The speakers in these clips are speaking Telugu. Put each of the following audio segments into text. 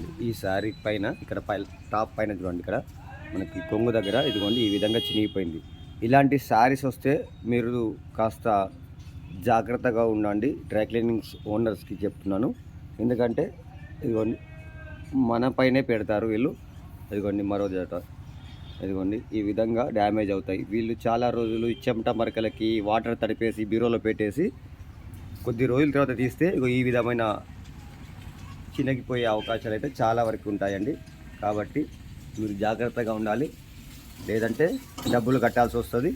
చూడండి. ఈ శారీ పైన ఇక్కడ పై టాప్ పైన చూడండి ఇక్కడ. మనకి కొంగు దగ్గర ఇదిగోండి ఈ విధంగా చినిగిపోయింది. ఇలాంటి శారీస్ వస్తే మీరు కాస్త జాగ్రత్తగా ఉండండి. డ్రై క్లీనింగ్స్ ఓనర్స్కి చెప్తున్నాను. ఎందుకంటే ఇదిగోండి మన పైనే పెడతారు వీళ్ళు. ఇదిగోండి మరో చోట ఇదిగోండి ఈ విధంగా డ్యామేజ్ అవుతాయి. వీళ్ళు చాలా రోజులు చెమట మరకలకి వాటర్ తడిపేసి బీరోలో పెట్టేసి కొద్ది రోజుల తర్వాత తీస్తే ఈ విధమైన చినగిపోయే అవకాశాలు అయితే చాలా వరకు ఉంటాయండి. కాబట్టి మీరు జాగ్రత్తగా ఉండాలి. లేదంటే డబ్బులు కట్టాల్సి వస్తుంది.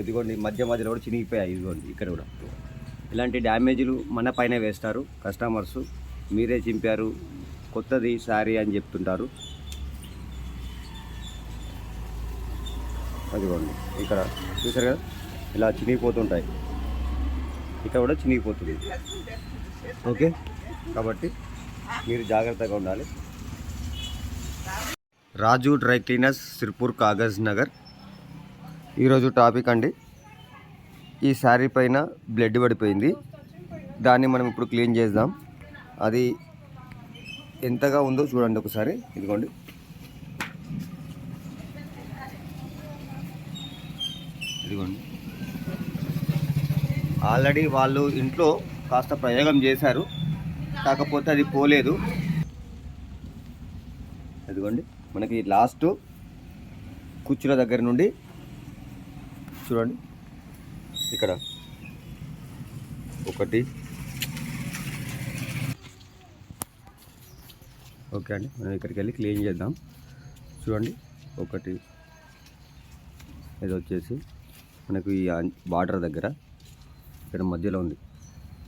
ఇదిగోండి మధ్య మధ్యలో కూడా చినిగిపోయాయి. ఇదిగోండి ఇక్కడ కూడా. ఇలాంటి డ్యామేజ్లు మన పైన వేస్తారు. కస్టమర్స్ మీరే చింపారు. కొత్తది శారీ అని చెప్తుంటారు. అదిగోండి ఇక్కడ చూసారు కదా? ఇలా చినిగిపోతుంటాయి. ఇక్కడ కూడా చినిగిపోతుంది ఓకే? కాబట్టి మీరు జాగ్రత్తగా ఉండాలి. Raju dry cleaners Sirpur Kagaznagar. ఈరోజు టాపిక్ అండి ఈ శారీ పైన బ్లడ్ పడిపోయింది. దాన్ని మనం ఇప్పుడు క్లీన్ చేద్దాం. అది ఎంతగా ఉందో చూడండి ఒకసారి. ఇదిగోండి. ఇదిగోండి. ఆల్రెడీ వాళ్ళు ఇంట్లో కాస్త ప్రయోగం చేశారు. కాకపోతే అది పోలేదు. అదిగోండి మనకి లాస్ట్ కుచ్చుల దగ్గర నుండి చూడండి. ఇక్కడ ఒకటి. ఓకే అండి మనం ఇక్కడికి వెళ్ళి క్లీన్ చేద్దాం. చూడండి ఒకటి. ఇది వచ్చేసి మనకు ఈ బార్డర్ దగ్గర ఇక్కడ మధ్యలో ఉంది.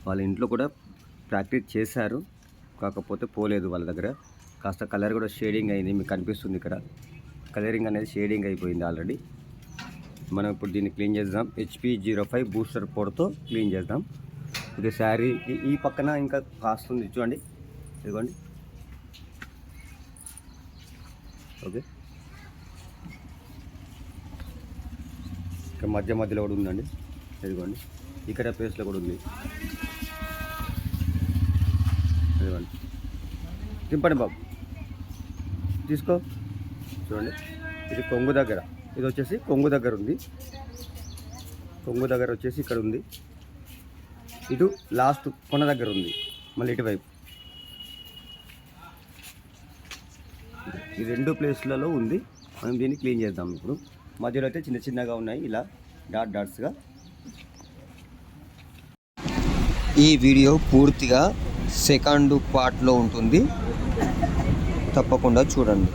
వాళ్ళ ఇంట్లో కూడా ప్రాక్టీస్ చేశారు. కాకపోతే పోలేదు వాళ్ళ దగ్గర. కాస్త కలర్ కూడా షేడింగ్ అయింది మీకు కనిపిస్తుంది ఇక్కడ. కలరింగ్ అనేది షేడింగ్ అయిపోయింది ఆల్రెడీ. మనం ఇప్పుడు దీన్ని క్లీన్ చేద్దాం. H P zero five booster పొడతో clean చేద్దాం. ఇది శారీ ఈ- ఈ పక్కన ఇంకా కాస్తుంది చూడండి. ఇదిగోండి. ఓకే. ఇక్కడ మధ్య మధ్యలో కూడా ఉందండి. ఇదిగోండి. ఇక్కడ ప్లేస్లో కూడా ఉంది. ఇదిగోండి. దింపండి బాబు. తీసుకో. చూడండి. ఇది కొంగు దగ్గర. ఇది వచ్చేసి కొంగు దగ్గర ఉంది. కొంగు దగ్గర వచ్చేసి ఇక్కడ ఉంది. ఇటు లాస్ట్ కొన దగ్గర ఉంది. మళ్ళీ ఇటువైపు. ఈ రెండు ప్లేస్లలో ఉంది. మనం దీన్ని క్లీన్ చేద్దాం ఇప్పుడు. మధ్యలో అయితే చిన్న చిన్నగా ఉన్నాయి. ఇలా డాట్ డాట్స్గా. ఈ వీడియో పూర్తిగా సెకండ్ పార్ట్లో ఉంటుంది. తప్పకుండా చూడండి.